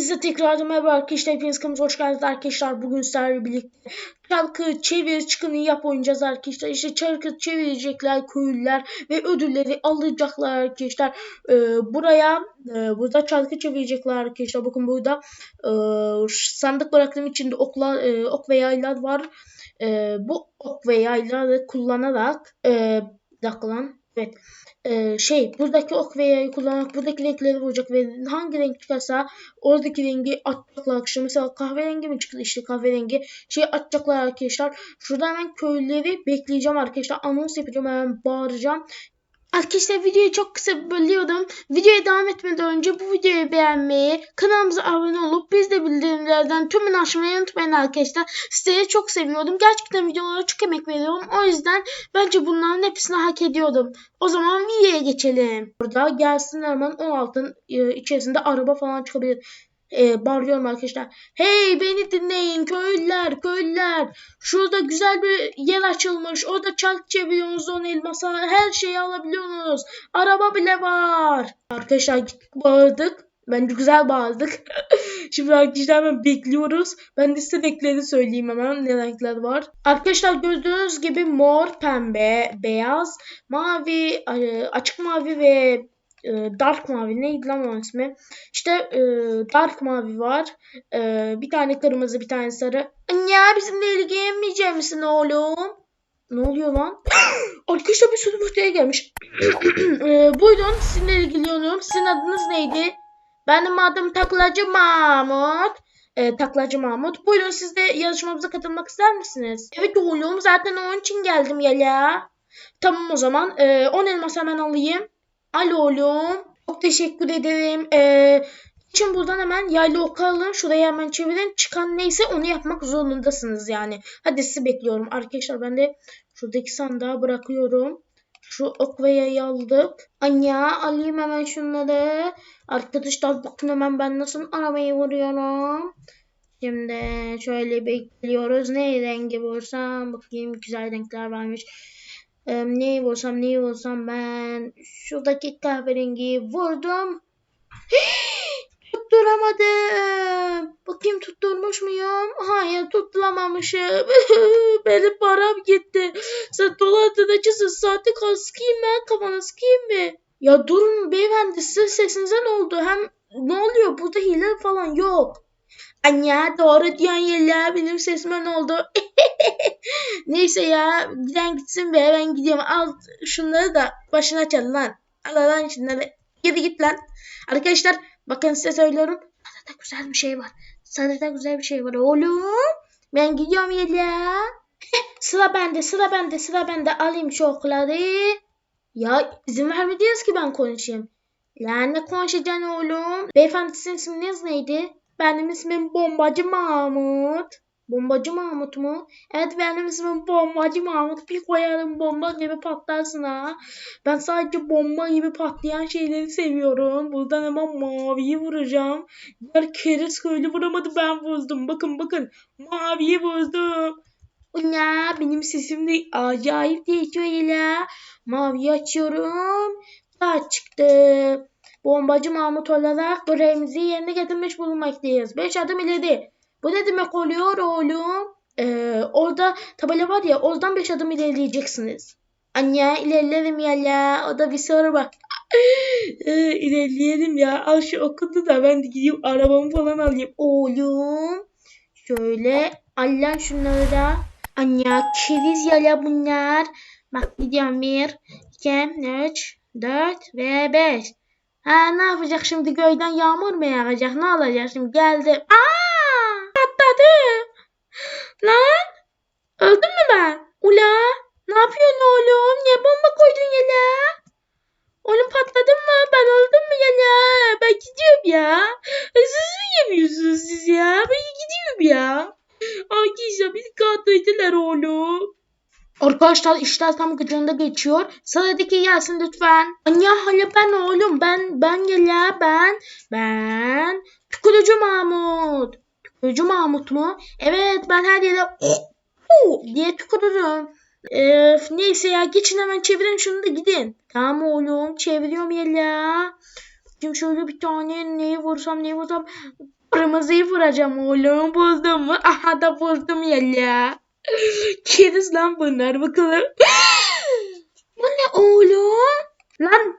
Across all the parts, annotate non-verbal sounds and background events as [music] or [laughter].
Hepinize tekrar merhaba arkadaşlar. Hepiniz kanalımıza hoş geldiniz arkadaşlar. Bugün sizlerle birlikte çarkı çevir çıkını yap oynayacağız arkadaşlar. İşte çarkı çevirecekler köylüler ve ödülleri alacaklar arkadaşlar. Ee, buraya e, burada çarkı çevirecekler arkadaşlar. Bakın burada e, sandık bıraktığım içinde oklar, e, ok ve yaylar var. E, bu ok ve yayları kullanarak e, dakika lan. Evet. Ee, şey buradaki ok ve yayı kullanarak buradaki renkleri vuracak ve hangi renk çıkarsa oradaki rengi atacaklar arkadaşlar. Mesela kahverengi mi çıktı işte kahverengi şey atacaklar arkadaşlar. Şurada hemen köylüleri bekleyeceğim arkadaşlar. Anons yapacağım hemen bağıracağım. Arkadaşlar videoyu çok kısa bölüyorum. Videoya devam etmeden önce bu videoyu beğenmeyi, kanalımıza abone olup biz de bildirimlerden tümünü açmayı unutmayın arkadaşlar. Sizleri çok seviyorum. Gerçekten videolara çok emek veriyorum. O yüzden bence bunların hepsini hak ediyorum. O zaman videoya geçelim. Burada gelsin hemen 16'ın e, içerisinde araba falan çıkabilir. E, bağırıyorum arkadaşlar. Hey beni dinleyin köylüler köylüler. Şurada güzel bir yer açılmış. Orada çark çeviriyorsunuz on elmasa. Her şeyi alabiliyorsunuz. Araba bile var. Arkadaşlar gittik bağırdık. Bence güzel bağırdık. [laughs] Şimdi arkadaşlar hemen bekliyoruz. Ben size renkleri söyleyeyim hemen ne renkler var. Arkadaşlar gördüğünüz gibi mor, pembe, beyaz, mavi, e, açık mavi ve e, dark mavi neydi lan onun ismi? İşte e, dark mavi var. E, bir tane kırmızı bir tane sarı. Ya bizimle ilgilenmeyecek misin oğlum? Ne oluyor lan? [coughs] Arkadaşlar bir sürü müşteri gelmiş. [coughs] e, buyurun sizinle ilgileniyorum. Sizin adınız neydi? Benim adım Taklacı Mahmut. E, Taklacı Mahmut. Buyurun siz de yarışmamıza katılmak ister misiniz? Evet oğlum zaten onun için geldim ya. Tamam o zaman. E, 10 elmas hemen alayım. Alo oğlum. Çok teşekkür ederim. Ee, için buradan hemen yaylı oku alın. Şurayı hemen çevirin. Çıkan neyse onu yapmak zorundasınız yani. Hadi sizi bekliyorum. Arkadaşlar ben de şuradaki sandığa bırakıyorum. Şu ok ve yayı aldık. Anya alayım hemen şunları. Arkadaşlar bakın hemen ben nasıl arabayı vuruyorum. Şimdi şöyle bekliyoruz. Ne rengi vursam bakayım güzel renkler varmış. Ee, neyi vursam neyi vursam ben şuradaki kahverengiyi vurdum. Tutturamadım. Bakayım tutturmuş muyum? Hayır tutturamamışım. [laughs] Benim param gitti. Sen dolandırıcısın. Sahte kan sıkayım ben kafana sıkayım mı? Ya durun beyefendi size sesinize ne oldu? Hem ne oluyor? Burada hile falan yok. Anne doğru diyorsun Yella benim sesime ne oldu? [laughs] Neyse ya giden gitsin be ben gidiyorum al şunları da başına çal lan. Al lan şunları gidi git lan. Arkadaşlar bakın size söylüyorum. Sırada güzel bir şey var. Sırada güzel bir şey var oğlum. Ben gidiyorum Yella. [laughs] sıra bende sıra bende sıra bende alayım şu okları. Ya izin vermediniz ki ben konuşayım. Lan ne konuşacaksın oğlum? Beyefendi sizin isminiz neydi? Benim ismim Bombacı Mahmut. Bombacı Mahmut mu? Evet benim ismim Bombacı Mahmut. Bir koyarım bomba gibi patlarsın ha. Ben sadece bomba gibi patlayan şeyleri seviyorum. Buradan hemen maviyi vuracağım. Diğer keriz köylü vuramadı ben vurdum. Bakın bakın maviyi vurdum. Ya benim sesim de acayip değişiyor ya. Maviyi açıyorum. Saat çıktı. Bombacı Mahmut olarak görevimizi yerine getirmiş bulunmaktayız. Beş adım ileri. Bu ne demek oluyor oğlum? Ee, orada tabela var ya oradan beş adım ilerleyeceksiniz. Anne ilerlerim ya la. O da bir soru bak. [laughs] ee, ilerleyelim ya. Al şu okudu da ben de gideyim arabamı falan alayım. Oğlum. Şöyle Allah şunları da. Anne keriz ya la bunlar. Bak gidiyorum. Bir, iki, üç, dört ve beş. Ha ne yapacak şimdi göyden yağmur mu yağacak ne olacak şimdi geldi. Aa patladı. Lan öldüm mü ben? Ula ne yapıyorsun oğlum? Niye bomba koydun yine? Oğlum patladın mı? Ben öldüm mü yine? Ben gidiyorum ya. Siz mi yemiyorsunuz siz ya? Ben gidiyorum ya. Arkadaşlar bizi kandırdılar oğlum. Arkadaşlar işler tam gıcığında geçiyor. Sıradaki gelsin lütfen. Anne hala ben oğlum. Ben ben gel ya ben. Ben. Tükürücü Mahmut. Tükürücü Mahmut mu? Evet ben her yere diye tükürürüm. Ee, neyse ya geçin hemen çevirin şunu da gidin. Tamam oğlum çeviriyorum ya. Şimdi şöyle bir tane neyi vursam neyi vursam kırmızıyı vuracağım oğlum buldum mu? Aha da buldum ya. Keriz lan bunlar bakalım. Bu ne oğlum? Lan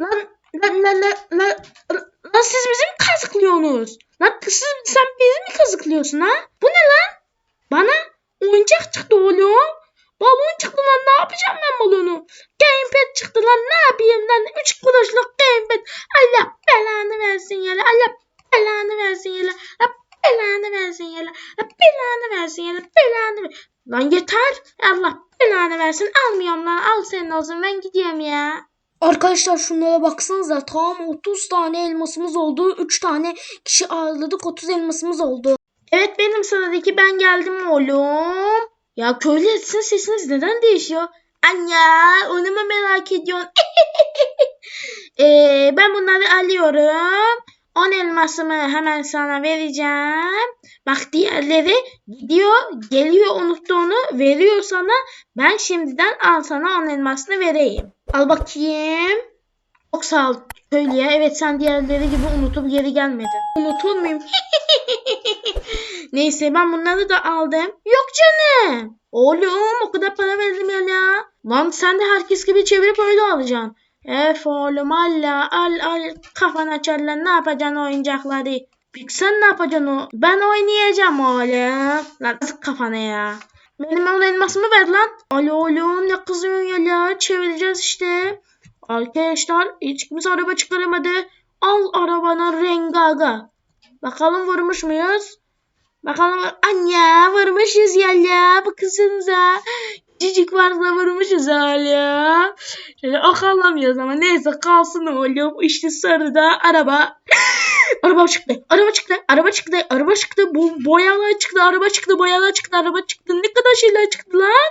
lan lan lan lan lan lan siz bizi mi kazıklıyorsunuz? Lan siz, sen bizi mi kazıklıyorsun ha? Bu ne lan? Bana oyuncak çıktı oğlum. Balon çıktı lan ne yapacağım ben balonu? Gamepad çıktı lan ne yapayım lan? 3 kuruşluk gamepad. Allah belanı versin ya. Allah belanı versin ya. Allah belanı versin ya. Belanı versin ya. Belanı ver- Lan yeter. Allah belanı versin. Almıyorum lan. Al senin olsun. Ben gidiyorum ya. Arkadaşlar şunlara baksanıza tam 30 tane elmasımız oldu. 3 tane kişi ağırladık 30 elmasımız oldu. Evet benim sıradaki ben geldim oğlum. Ya köylü sizin sesiniz neden değişiyor? Anne onu mu merak ediyorsun? [laughs] Ee, ben bunları alıyorum. 10 elmasımı hemen sana vereceğim. Bak diğerleri gidiyor geliyor unuttuğunu veriyor sana. Ben şimdiden al sana 10 elmasını vereyim. Al bakayım. Çok sağ ol köylüye. Evet sen diğerleri gibi unutup geri gelmedin. Unutur muyum? [laughs] Neyse ben bunları da aldım. Yok canım. Oğlum o kadar para verdim ya. Lan sen de herkes gibi çevirip öyle alacaksın. Ef oğlum Allah al al kafana açarlar ne yapacaksın oyuncakları. Peki sen ne yapacaksın o? Ben oynayacağım oğlum. Lan sık kafana ya. Benim on elmasımı ver lan. Alo oğlum ne kızıyorsun ya ya. Çevireceğiz işte. Arkadaşlar hiç kimse araba çıkaramadı. Al arabanın rengaga. Bakalım vurmuş muyuz? Bakalım anne vurmuşuz ya ya. Bakınsanıza. Cicik varsa vurmuşuz hala. Şöyle akallamıyoruz ama neyse kalsın oğlum. İşte sarıda araba. [laughs] araba çıktı. Araba çıktı. Araba çıktı. Araba çıktı. Bu boyalar çıktı. Araba çıktı. Boyalar çıktı. Araba çıktı. Ne kadar şeyler çıktı lan.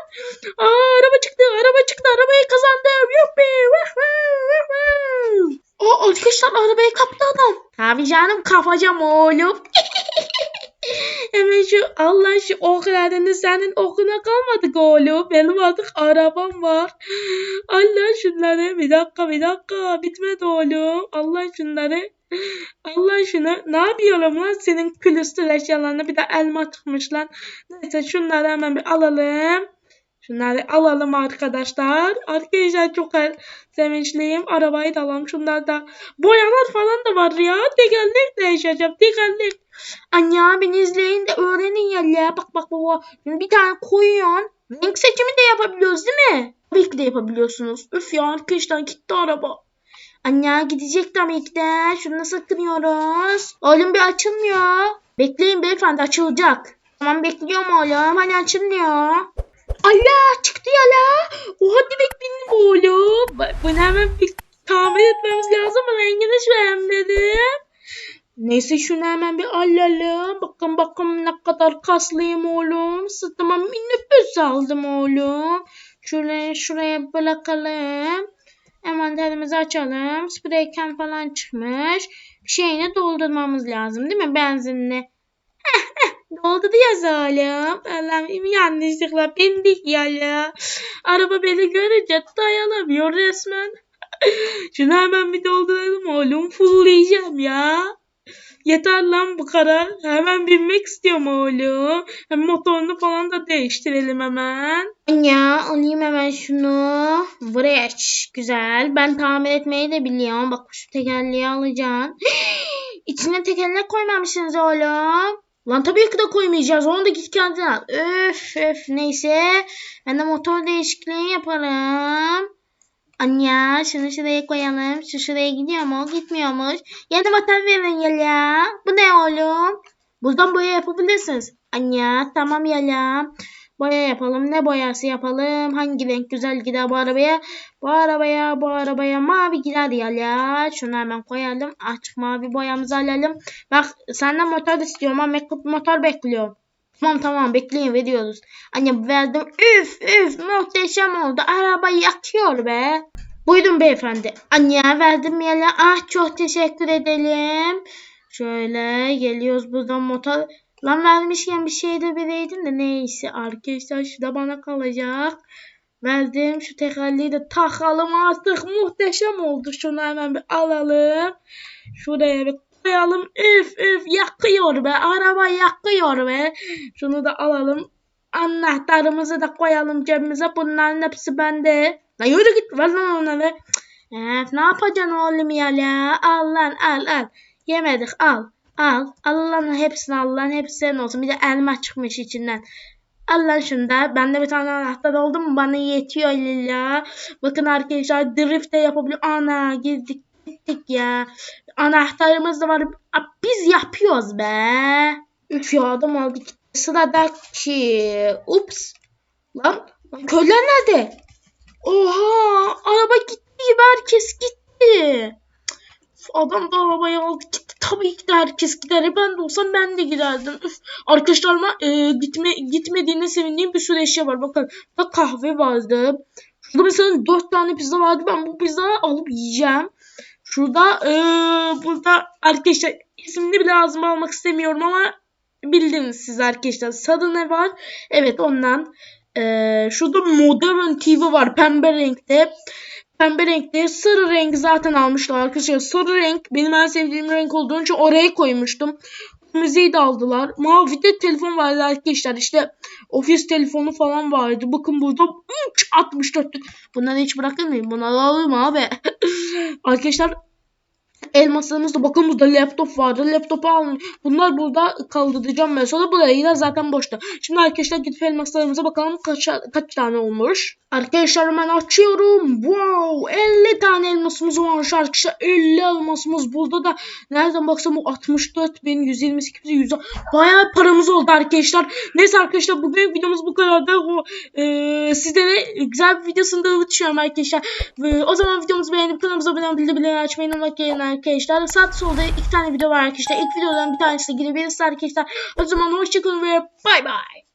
Aa araba çıktı. Araba çıktı. Arabayı kazandım. Yuppi. Aa arkadaşlar arabayı kaptı adam. Tabii canım kapacağım oğlum. Hemen Allah şu oklarını senin okuna kalmadık oğlum. Benim artık arabam var. [gasps] Allah şunları bir dakika bir dakika bitmedi oğlum. Allah şunları. Allah şunu ne yapıyorum lan senin külüstür eşyalarına bir de elma çıkmış lan. Neyse şunları hemen bir alalım. Şunları alalım arkadaşlar. Arkadaşlar çok sevinçliyim. Arabayı da alalım. Şunlar da boyalar falan da var ya. Tekerlek değişeceğim. Tekerlek. Anne beni izleyin de öğrenin ya. Bak bak baba. Bir tane koyuyorsun. Renk seçimi de yapabiliyoruz değil mi? Tabii ki de yapabiliyorsunuz. Üf ya arkadaşlar gitti araba. Anne gidecek tabii ki de. Şunu nasıl kırıyoruz? Oğlum bir açılmıyor. Bekleyin beyefendi açılacak. Tamam bekliyorum oğlum. Hani açılmıyor. Allah çıktı ya la. O hadi bekleyin oğlum. Bu- Bunu hemen bir tamir etmemiz lazım. Rengini şu dedim. Neyse şunu hemen bir alalım. Bakın bakın ne kadar kaslıyım oğlum. Sırtıma minibüs aldım oğlum. Şuraya şuraya bırakalım. Hemen elimizi açalım. Sprey can falan çıkmış. Bir şeyini doldurmamız lazım değil mi? Benzinli. Heh, heh, Doldu ya oğlum. Allah'ım yanlışlıkla bindik ya. Araba beni görünce dayanamıyor resmen. [laughs] Şunu hemen bir dolduralım oğlum. Fullleyeceğim ya. Yeter lan bu kadar. Hemen binmek istiyorum oğlum. Hem motorunu falan da değiştirelim hemen. Ya alayım hemen şunu. Vreç. Güzel. Ben tamir etmeyi de biliyorum. Bak şu tekerleği alacaksın. [gasps] İçine tekerlek koymamışsınız oğlum. Lan tabii ki de koymayacağız. Onu da git kendin al. Öf öf neyse. Ben de motor değişikliği yaparım. Anne şunu şuraya koyalım. Şu şuraya gidiyor mu? Gitmiyormuş. Yeni motor verin ya ya. Bu ne oğlum? Buradan boya yapabilirsiniz. Anne tamam ya ya. Boya yapalım. Ne boyası yapalım? Hangi renk güzel gider bu arabaya? Bu arabaya bu arabaya mavi gider ya ya. Şunu hemen koyalım. Açık mavi boyamızı alalım. Bak senden motor istiyorum ama motor bekliyorum. Tamam tamam bekleyin veriyoruz. Anne verdim. Üf üf muhteşem oldu. Araba yakıyor be. Buyurun beyefendi. Anne verdim ya. Ah çok teşekkür edelim. Şöyle geliyoruz buradan motor. Lan vermişken bir şey de vereydin de neyse arkadaşlar şu da bana kalacak. Verdim. Şu tekerleği de takalım artık. Muhteşem oldu. Şunu hemen bir alalım. Şuraya bir koyalım. Üf üf yakıyor be. Araba yakıyor be. Şunu da alalım. Anahtarımızı da koyalım cebimize. Bunların hepsi bende. La yürü git. Ver lan onları. Evet, ne yapacaksın oğlum ya la? Al lan al al. Yemedik al. Al. Al lan hepsini al lan. Hepsi senin olsun. Bir de elma çıkmış içinden. Al lan şunu da. Bende bir tane anahtar oldu mu bana yetiyor lilla. Bakın arkadaşlar drift de yapabiliyor. Ana girdik gittik ya. Anahtarımız da var. Biz yapıyoruz be. Üf ya adam aldı gitti. Sıradaki. Ups. Lan. lan Köylüler nerede? Oha. Araba gitti gibi herkes gitti. Üf, Adam da arabayı aldı gitti. Tabii ki de herkes gider. Ben de olsam ben de giderdim. Üf. Arkadaşlarıma e, gitme, gitmediğine sevindiğim bir sürü eşya var. Bakın da kahve vardı. Şurada mesela dört tane pizza vardı. Ben bu pizzaları alıp yiyeceğim. Şurada e, burada arkadaşlar ismini bile ağzıma almak istemiyorum ama bildiniz siz arkadaşlar. Sarı ne var? Evet ondan. E, şurada modern TV var pembe renkte. Pembe renkte sarı renk zaten almışlar arkadaşlar. Sarı renk benim en sevdiğim renk olduğu için oraya koymuştum. Müziği de aldılar. Mavi de telefon vardı arkadaşlar. İşte ofis telefonu falan vardı. Bakın burada 64. Bunları hiç bırakır mıyım? Bunları alayım abi. [laughs] arkadaşlar elmaslarımız da bakın burada laptop vardı. Laptopu alın. Bunlar burada kaldıracağım ben. Sonra burayı da zaten boşta. Şimdi arkadaşlar gidip elmaslarımıza bakalım kaç, kaç tane olmuş. Arkadaşlar hemen açıyorum. Wow 50 tane elmasımız varmış arkadaşlar. 50 elmasımız burada da nereden baksam o 64 bin 128 bin 100 bayağı paramız oldu arkadaşlar. Neyse arkadaşlar bugün videomuz bu kadardı. O, e, sizlere güzel bir videosunu da düşünüyorum arkadaşlar. Ve o zaman videomuzu beğenip kanalımıza abone olmayı bildirimleri açmayı unutmayın arkadaşlar. Sağ solda iki tane video var arkadaşlar. İlk videodan bir tanesi girebilirsiniz arkadaşlar. O zaman hoşçakalın ve bay bay.